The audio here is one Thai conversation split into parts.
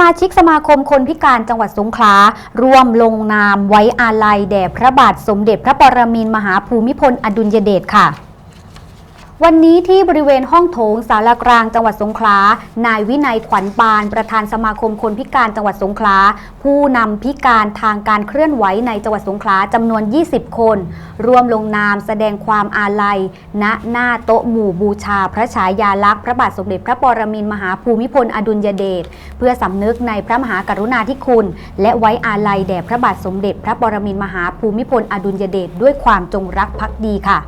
มาชิกสมาคมคนพิการจังหวัดสงขลาร่วมลงนามไว้อาลัยแด่พระบาทสมเด็จพระปรมินทรมหาภูมิพลอดุลยเดชค่ะ วันนี้ที่บริเวณห้องโถงสารกลางจังหวัดสงขลา นายวินัยขวัญปาน ประธานสมาคมคนพิการจังหวัดสงขลา ผู้นำพิการทางการเคลื่อนไหวในจังหวัดสงขลาจำนวน 20 คน ร่วมลงนามแสดงความอาลัย ณ หน้าโต๊ะหมู่บูชา พระฉายาลักษณ์พระบาทสมเด็จพระปรมินทรมหาภูมิพลอดุลยเดช เพื่อสำนึกในพระมหากรุณาธิคุณ และไว้อาลัยแด่พระบาทสมเด็จพระปรมินทรมหาภูมิพลอดุลยเดชด้วยความจงรักภักดีค่ะ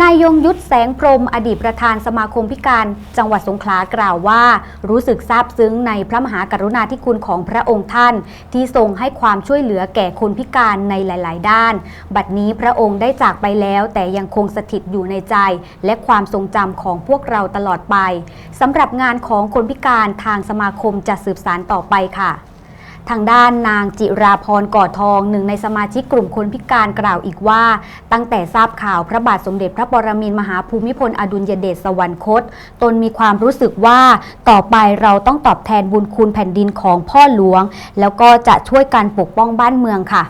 นายยงยุทธแสงพรมอดีตประธานสมาคมพิการ จังหวัดสงขลากล่าวว่า รู้สึกซาบซึ้งในพระมหากรุณาธิคุณของพระองค์ท่าน ที่ทรงให้ความช่วยเหลือแก่คนพิการในหลาย ๆ ด้าน บัดนี้พระองค์ได้จากไปแล้ว แต่ยังคงสถิตอยู่ในใจ และความทรงจำของพวกเราตลอดไปสำหรับงานของคนพิการทางสมาคมจะสืบสานต่อไปค่ะ ทางด้านนางจิราพรก่อทองหนึ่งในสมาชิกกลุ่มคนพิการกล่าวอีกว่า ตั้งแต่ทราบข่าวพระบาทสมเด็จพระปรมินทรมหาภูมิพลอดุลยเดชสวรรคต ตนมีความรู้สึกว่าต่อไปเราต้องตอบแทนบุญคุณแผ่นดินของพ่อหลวง แล้วก็จะช่วยการปกป้องบ้านเมืองค่ะ